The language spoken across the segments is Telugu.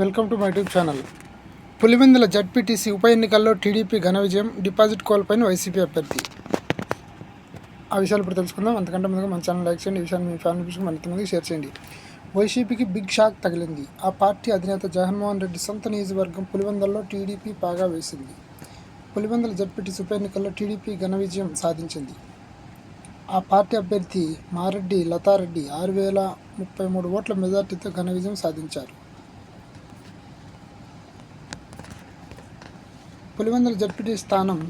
Welcome to my YouTube channel. Pulivendula ZPTC ఉప ఎన్నికల్లో టీడీపీ ఘన విజయం డిపాజిట్ కోల్పోయిన వైసీపీ అభ్యర్థి. ఆ విషయాలు ఇప్పుడు తెలుసుకుందాం. అంతకంటే ముందుగా మన ఛానల్ లైక్ చేయండి ఈ విషయాన్ని మీ ఫ్యామిలీ మెంబర్స్కి మరింత మందికి షేర్ చేయండి. వైసీపీకి బిగ్ షాక్ తగిలింది. ఆ పార్టీ అధినేత జగన్మోహన్ రెడ్డి సొంత నియోజకవర్గం పులివెందుల్లో టీడీపీ పాగా వేసింది. పులివెందుల జడ్పీటీసీ ఉప ఎన్నికల్లో టీడీపీ ఘన విజయం సాధించింది. ఆ పార్టీ అభ్యర్థి మారెడ్డి లతారెడ్డి ఆరు వేల ముప్పై మూడు ఓట్ల మెజార్టీతో ఘన విజయం సాధించారు. పులివెందుల జడ్పీటీ స్థానం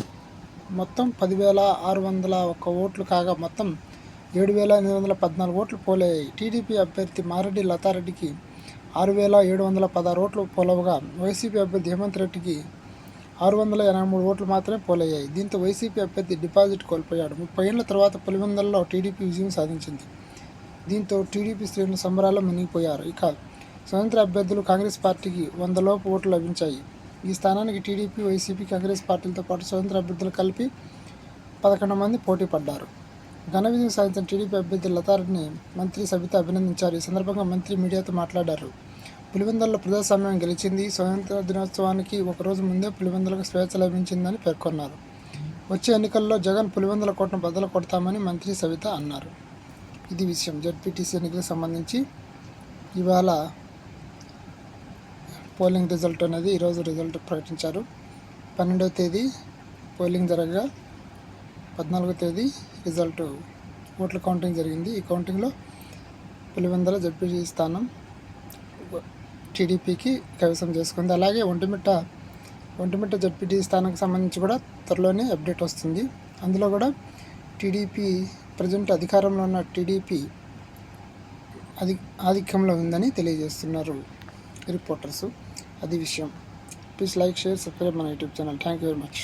మొత్తం పదివేల ఆరు వందల ఒక్క ఓట్లు కాగా మొత్తం ఏడు వేల ఎనిమిది వందల పద్నాలుగు ఓట్లు పోలయ్యాయి. టీడీపీ అభ్యర్థి మారెడ్డి లతారెడ్డికి ఆరు వేల ఏడు వందల పదహారు ఓట్లు పోలవగా వైసీపీ అభ్యర్థి హేమంత్ రెడ్డికి ఆరు వందల ఎనభై మూడు ఓట్లు మాత్రమే పోలయ్యాయి. దీంతో వైసీపీ అభ్యర్థి డిపాజిట్ కోల్పోయాడు. ముప్పై ఏళ్ళ తర్వాత పులివెందులలో టీడీపీ విజయం సాధించింది. దీంతో టీడీపీ శ్రేణులు సంబరాల్లో మునిగిపోయారు. ఇక స్వతంత్ర అభ్యర్థులు కాంగ్రెస్ పార్టీకి వంద లోపు ఓట్లు లభించాయి. ఈ స్థానానికి టీడీపీ వైసీపీ కాంగ్రెస్ పార్టీలతో పాటు స్వతంత్ర అభ్యర్థులు కలిపి పదకొండు మంది పోటీ పడ్డారు. ఘన విజయం సాధించిన టీడీపీ అభ్యర్థి లతారెడ్డిని మంత్రి సబిత అభినందించారు. ఈ సందర్భంగా మంత్రి మీడియాతో మాట్లాడారు. పులివెందులలో ప్రజాస్వామ్యం గెలిచింది. స్వతంత్ర దినోత్సవానికి ఒకరోజు ముందే పులివెందులకు స్వేచ్ఛ లభించిందని పేర్కొన్నారు. వచ్చే ఎన్నికల్లో జగన్ పులివెందుల కోటను బదులు కొడతామని మంత్రి సవిత అన్నారు. ఇది విషయం. జడ్పీటీసీ ఎన్నికలకు సంబంధించి ఇవాళ పోలింగ్ రిజల్ట్ అనేది ఈరోజు రిజల్ట్ ప్రకటించారు. పన్నెండవ తేదీ పోలింగ్ జరగగా పద్నాలుగో తేదీ రిజల్ట్ ఓట్ల కౌంటింగ్ జరిగింది. ఈ కౌంటింగ్లో పులివెందల జడ్పీటీ స్థానం టీడీపీకి కైవసం చేసుకుంది. అలాగే ఒంటిమిట్ట ఒంటిమిట్ట జడ్పీటీ స్థానానికి సంబంధించి కూడా త్వరలోనే అప్డేట్ వస్తుంది. అందులో కూడా టీడీపీ ప్రజెంట్ అధికారంలో ఉన్న టీడీపీ అధి ఆధిక్యంలో ఉందని తెలియజేస్తున్నారు రిపోర్టర్స్. అది విషయం. ప్లీజ్ లైక్ షేర్ సబ్స్క్రైబ్ మన YouTube channel thank you very much